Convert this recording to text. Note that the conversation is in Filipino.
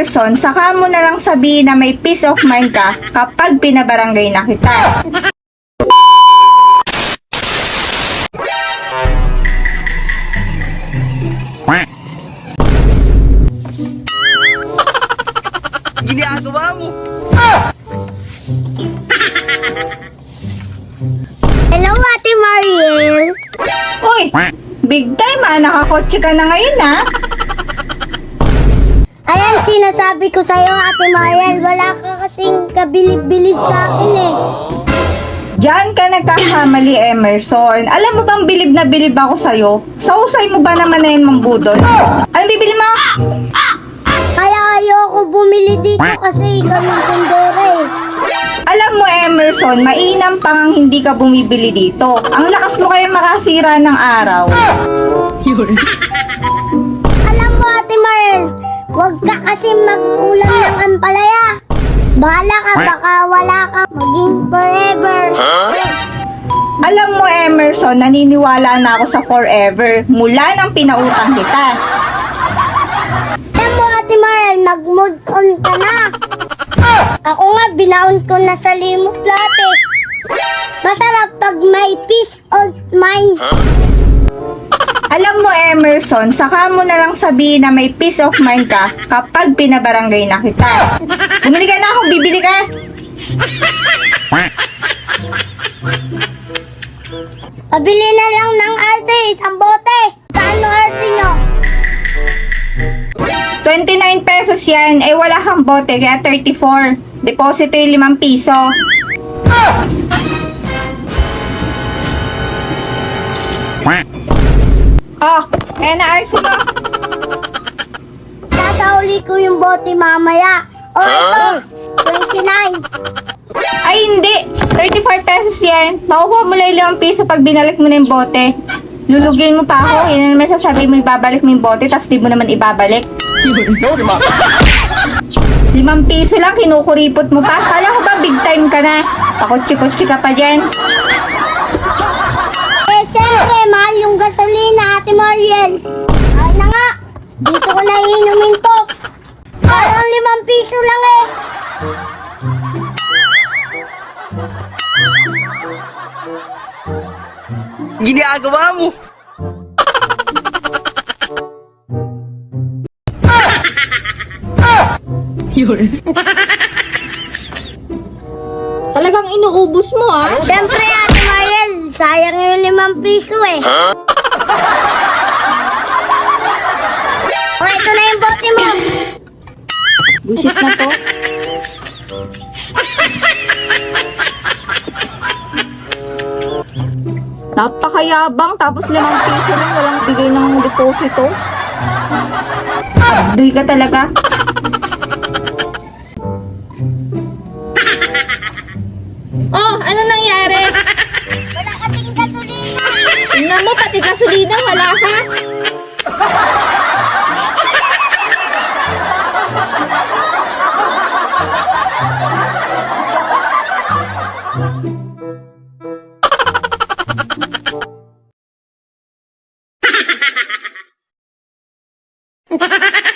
Emerson, saka mo na lang sabihin na may peace of mind ka kapag pinabarangay na kita. Ginagawa mo. Hello, Ate Mariel. Uy, big time ah, nakakotse ka na ngayon ah. Sinasabi ko sa'yo, Ate Mariel. Wala ka kasing kabilib-bilib sa akin eh. Diyan ka nagkakamali, Emerson. Alam mo bang bilib na bilib ako sa'yo? Sa usay mo ba naman na yun, Mambudol? Ano bibili mo? Kaya ayoko bumili dito kasi ikaw yung tindera eh. Alam mo, Emerson, mainam pang hindi ka bumibili dito. Ang lakas mo kaya makasira ng araw. Mariel, huwag ka kasi mag-ulam ng ampalaya. Bahala ka, baka wala ka maging forever. Alam mo, Emerson, naniniwala na ako sa forever mula nang pinautang kita. Alam mo, Ate Mariel, mag-move on ka na. Ako nga, binaon ko na sa limot lahat eh. Masarap pag may peace of mind. Alam mo, Emerson, saka mo na lang sabihin na may peace of mind ka kapag pinabarangay na kita. Bumili ka na kung bibili ka. Pabili na lang ng arte, isang bote. Kano arte nyo? 29 pesos yan. Eh, wala kang bote, kaya 34. Deposito yung 5 piso. Oh, eh na RC mo. Sasauli ko yung bote mamaya. O ito, 29. Ay, hindi. 35 pesos yan. Makukuha mo lang yung 5 piso pag binalik mo na yung bote. Lulugin mo pa ako. Yan na naman sasabi mo ibabalik mo yung bote, tapos di mo naman ibabalik. Limang piso lang, kinukuripot mo pa. Kala ko ba big time ka na? Pakutsi-kutsi ka pa dyan. Syempre, mahal yung gasolina, Ate Mariel. Ay na nga, dito ko na iinumin to. Parang limang piso lang eh. Ginagawa mo. Talagang inuubos mo ah. Syempre, Ate sayang yung limang piso eh. O, ito na yung bote mo. Busit na to. Napakayabang tapos limang piso lang walang bigay ng deposito. Abdoy ka talaga. Mo, pati gasolina wala ka.